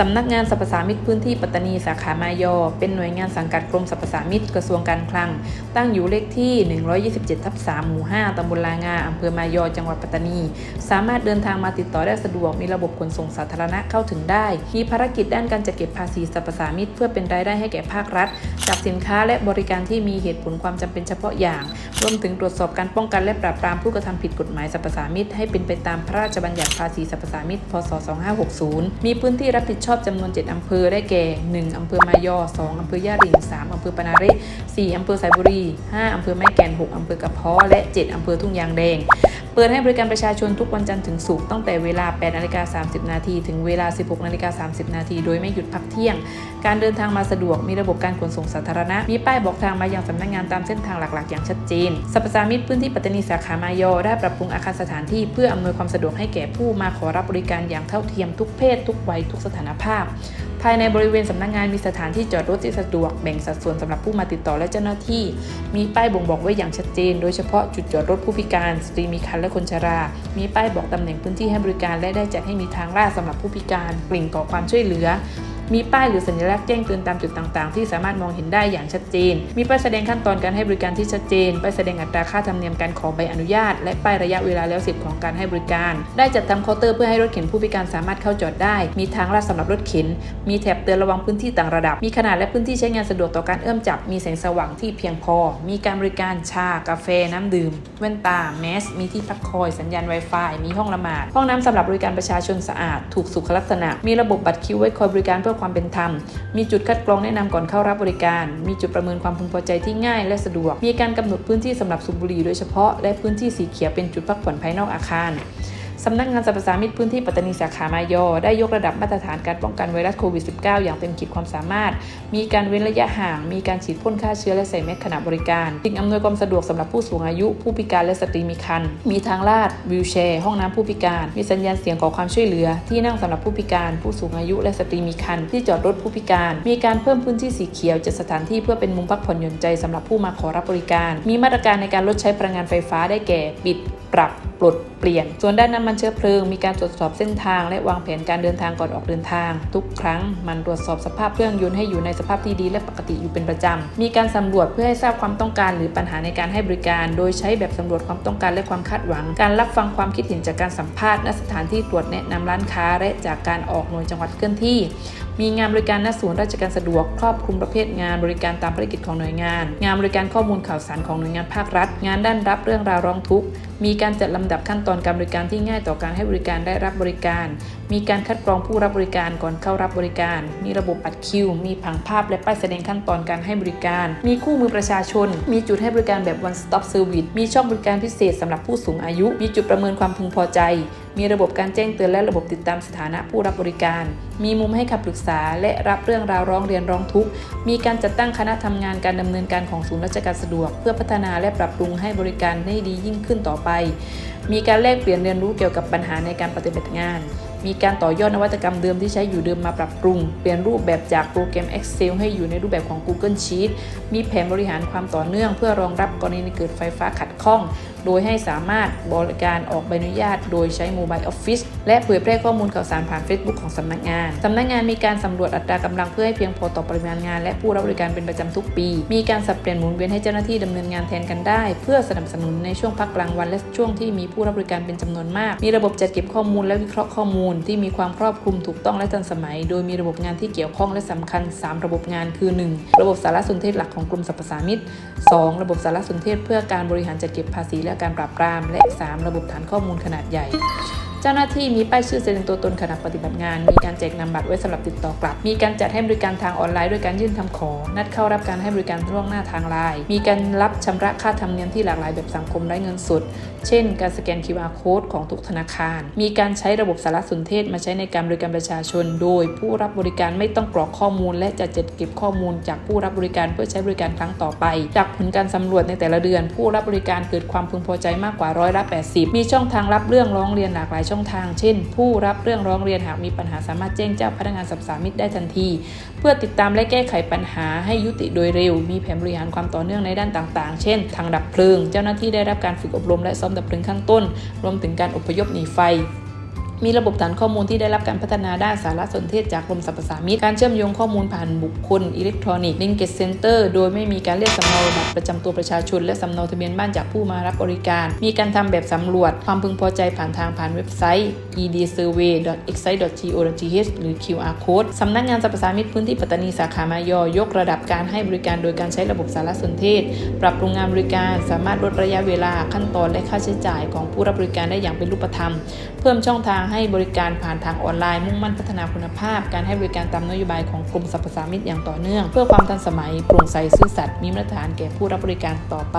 สำนักงานสรรพสามิตพื้นที่ปัตตานีสาขามายอ เป็นหน่วยงานสังกัดกรมสรรพสามิตกระทรวงการคลัง ตั้งอยู่เลขที่ 127 ทับ 3 หมู่ 5 ตำบลลางาอำเภอมายอ จังหวัดปัตตานี สามารถเดินทางมาติดต่อได้สะดวก มีระบบขนส่งสาธารณะเข้าถึงได้ มีภารกิจด้านการจัดเก็บภาษีสรรพสามิตเพื่อเป็นรายได้ให้แก่ภาครัฐ จากสินค้าและบริการที่มีเหตุผลความจำเป็นเฉพาะอย่าง รวมถึงตรวจสอบการป้องกันและปราบปรามผู้กระทำผิดกฎหมายสรรพสามิตให้เป็นไปตามพระราชบัญญัติภาษีสรรพสามิตพศ 2560 มีพื้นที่รับผิดชอบจำนวน 7 อำเภอได้แก่ 1 อำเภอมายอ 2 อำเภอย่าริง 3 อำเภอปานาเร4อำเภอสายบุรี 5 อำเภอแม่แก่น 6 อำเภอกระเพาะและ 7 อำเภอทุ่งยางแดง เปิดให้บริการประชาชนทุกวันจันทร์ถึงศุกร์ตั้งแต่เวลา 8นาฬิกา30 นาที ถึงเวลา 16นาฬิกา30 นาที โดยไม่หยุดพักเที่ยง การเดินทางมาสะดวก มีระบบการขนส่งสาธารณะ มีป้ายบอกทางมายังสำนักงานตามเส้นทางหลักๆ อย่างชัดเจนสรรพสามิตพื้นที่ปัตตานีสาขามายอ ได้ปรับปรุงอาคารสถานที่เพื่ออำนวยความสะดวกให้แก่ผู้มาขอรับบริการอย่างเท่าเทียมทุกเพศ ทุกวัยทุกสถานภาพายในบริเวณสำนักงานมีสถานที่จอดรถที่สะดวกแบ่งสัดส่วนสำหรับผู้มาติดต่อและเจ้าหน้าที่ มีป้ายบ่งบอกไว้อย่างชัดเจน โดยเฉพาะจุดจอดรถผู้พิการสตรีมีครรภ์และคนชรา มีป้ายบอกตำแหน่งพื้นที่ให้บริการและได้จัดให้มีทางลาดสำหรับผู้พิการกลิ่งก่อความช่วยเหลือ มีป้ายหรือสัญลักษณ์แจ้งเตือนตามจุดต่างๆ ที่สามารถมองเห็นได้อย่างชัดเจน มีป้ายแสดงขั้นตอนการให้บริการที่ชัดเจน ป้ายแสดงอัตราค่าธรรมเนียมการขอใบอนุญาต และป้ายระยะเวลาแล้วเสร็จของการให้บริการ ได้จัดทำเคาน์เตอร์เพื่อให้รถเข็นผู้พิการสามารถเข้าจอดได้ มีทางลาดสำหรับรถเข็น มีแถบเตือนระวังพื้นที่ต่างระดับ มีขนาดและพื้นที่ใช้งานสะดวกต่อการเอื้อมจับ มีแสงสว่างที่เพียงพอ มีการบริการชา กาแฟ น้ำดื่ม แว่นตา แมส มีที่พักคอย สัญญาณ Wi-Fi มีห้องละหมาด ห้องน้ำสำหรับบริการประชาชนสะอาด ถูกสุขลักษณะ มีระบบบัตรคิวไว้คอยบริการเพื่อความเป็นธรรม มีจุดคัดกรองแนะนำก่อนเข้ารับบริการ มีจุดประเมินความพึงพอใจที่ง่ายและสะดวก มีการกำหนดพื้นที่สำหรับสูบบุหรี่โดยเฉพาะ และพื้นที่สีเขียวเป็นจุดพักผ่อนภายนอกอาคาร สำนักงานสรรพสามิตพื้นที่ปัตตานีสาขามายอ ได้ยกระดับมาตรฐานการป้องกันไวรัสโควิด -19 อย่างเต็มขีดความสามารถ มีการเว้นระยะห่าง มีการฉีดพ่นฆ่าเชื้อและใส่แมสขณะบริการสิ่งอำนวยความสะดวกสำหรับผู้สูงอายุ ผู้พิการและสตรีมีครรภ์มีทางลาดวิวแชร์ ห้องน้ำผู้พิการ มีสัญญาณเสียงขอความช่วยเหลือ ที่นั่งสำหรับผู้พิการ ผู้สูงอายุและสตรีมีครรภ์ที่จอดรถผู้พิการ มีการเพิ่มพื้นที่สีเขียวจัดสถานที่เพื่อเป็นมุมพักผ่อนหย่อนใจสำหรับผู้มาขอรับบริการ มีมาตรการในการลดใช้พลังงานไฟฟ้าได้แก่ ปิด ปรับ ปลดเปลี่ยน ส่วนด้านน้ำมันเชื้อเพลิง มีการตรวจสอบเส้นทาง และวางแผนการเดินทางก่อนออกเดินทาง ทุกครั้งมันตรวจสอบสภาพเครื่องยนต์ให้อยู่ในสภาพที่ดีและปกติอยู่เป็นประจำ มีการสำรวจเพื่อให้ทราบความต้องการหรือปัญหาในการให้บริการ โดยใช้แบบสำรวจความต้องการและความคาดหวัง การรับฟังความคิดเห็นจากการสัมภาษณ์ณสถานที่ตรวจแนะนำร้านค้าและจากการออกหน่วยจังหวัดเคลื่อนที่ มีงานบริการณศูนย์ราชการสะดวกครอบคลุมประเภทงานบริการตามภารกิจของหน่วยงาน งานบริการข้อมูลข่าวสารของหน่วยงานภาครัฐ งานด้านรับเรื่องราวร้องทุกข์ มีการจัดลำดับขั้นตอนการบริการที่ง่ายต่อการให้บริการได้รับบริการ มีการคัดกรองผู้รับบริการก่อนเข้ารับบริการ มีระบบอัดคิว มีผังภาพและป้ายแสดงขั้นตอนการให้บริการ มีคู่มือประชาชน มีจุดให้บริการแบบ one stop service มีช่องบริการพิเศษสำหรับผู้สูงอายุ มีจุดประเมินความพึงพอใจ มีระบบการแจ้งเตือนและระบบติดตามสถานะผู้รับบริการ มีมุมให้คำปรึกษาและรับเรื่องราวร้องเรียนร้องทุกข์ มีการจัดตั้งคณะทำงานการดำเนินการของศูนย์ราชการสะดวก เพื่อพัฒนาและปรับปรุงให้บริการได้ดียิ่งขึ้นต่อไป มีการแลกเปลี่ยนเรียนรู้เกี่ยวกับปัญหาในการปฏิบัติงานมีการต่อยอดนวัตกรรมเดิมที่ใช้อยู่เดิมมาปรับปรุง เปลี่ยนรูปแบบจากโปรแกรม Excel ให้อยู่ในรูปแบบของ Google Sheet มีแผนบริหารความต่อเนื่อง เพื่อรองรับกรณีเกิดไฟฟ้าขัดข้อง โดยให้สามารถบริการออกใบอนุญาต โดยใช้ Mobile Office และเผยแพร่ข้อมูลข่าวสารผ่าน Facebook ของสำนักงาน สำนักงานมีการสำรวจอัตรากำลังเพื่อให้เพียงพอต่อปริมาณงาน และผู้รับบริการเป็นประจำทุกปี มีการสับเปลี่ยนหมุนเวียนให้เจ้าหน้าที่ดำเนินงานแทนกันได้ เพื่อสนับสนุนในช่วงพักกลางวัน และช่วงที่มีผู้รับบริการเป็นจำนวนมาก มีระบบจัดเก็บข้อมูลและวิเคราะห์ข้อมูลที่มีความครอบคลุมถูกต้องและทันสมัย โดยมีระบบงานที่เกี่ยวข้องและสำคัญ 3 ระบบงานคือ 1. ระบบสารสนเทศหลักของกรมสรรพสามิต 2. ระบบสารสนเทศเพื่อการบริหารจัดเก็บภาษีและการปราบปราม และ 3. ระบบฐานข้อมูลขนาดใหญ่ จ้าหน้าที่มีป้ายชื่อแสดงตัวตนขณะปฏิบัติงาน มีการแจกนำบัตรไว้สำหรับติดต่อกลับ มีการจัดให้บริการทางออนไลน์ด้วยการยื่นคำขอ นัดเข้ารับการให้บริการล่วงหน้าทางไลน์ มีการรับชำระค่าธรรมเนียมที่หลากหลายแบบสังคมไร้เงินสด เช่น การสแกน QR code ของทุกธนาคาร มีการใช้ระบบสารสนเทศมาใช้ในการบริการประชาชน โดยผู้รับบริการไม่ต้องกรอกข้อมูล และจะจัดเก็บข้อมูล จากผู้รับบริการเพื่อใช้บริการครั้งต่อไป จากผลการสำรวจในแต่ละเดือน ผู้รับบริการเกิดความพึงพอใจมากกว่าร้อยละ80 มีช่องทางรับเรื่องร้องเรียนหลากหลายช่องทาง เช่น ผู้รับเรื่องร้องเรียนหากมีปัญหาสามารถแจ้งเจ้าพนักงานสับสามิตได้ทันที เพื่อติดตามและแก้ไขปัญหาให้ยุติโดยเร็ว มีแผนบริหารความต่อเนื่องในด้านต่าง ๆ เช่น ทางดับเพลิง เจ้าหน้าที่ได้รับการฝึกอบรมและซ้อมดับเพลิงข้างต้น รวมถึงการอพยพหนีไฟ มีระบบฐานข้อมูลที่ได้รับการพัฒนาด้านสารสนเทศจากกรมสรรพสามิตการเชื่อมโยงข้อมูลผ่านบุคคลอิเล็กทรอนิกส์ Linkage Center โดยไม่มีการเรียกสำเนาบัตรประจำตัวประชาชน และสำเนาทะเบียนบ้านจากผู้มารับบริการ มีการทำแบบสำรวจ ความพึงพอใจผ่านทางผ่านเว็บไซต์ edsurvey.excite.go.th หรือ QR code สำนักงานสรรพสามิตพื้นที่ปัตตานีสาขามายอยกระดับการให้บริการโดยการใช้ระบบสารสนเทศ ปรับปรุงงานบริการ สามารถลดระยะเวลาขั้นตอนและค่าใช้จ่ายของผู้รับบริการได้อย่างเป็นรูปธรรม เพิ่มช่องทางให้บริการผ่านทางออนไลน์ มุ่งมั่นพัฒนาคุณภาพ การให้บริการตามนโยบายของกรมสรรพสามิตอย่างต่อเนื่อง เพื่อความทันสมัยโปร่งใสซื่อสัตย์มีมาตรฐานแก่ผู้รับบริการต่อไป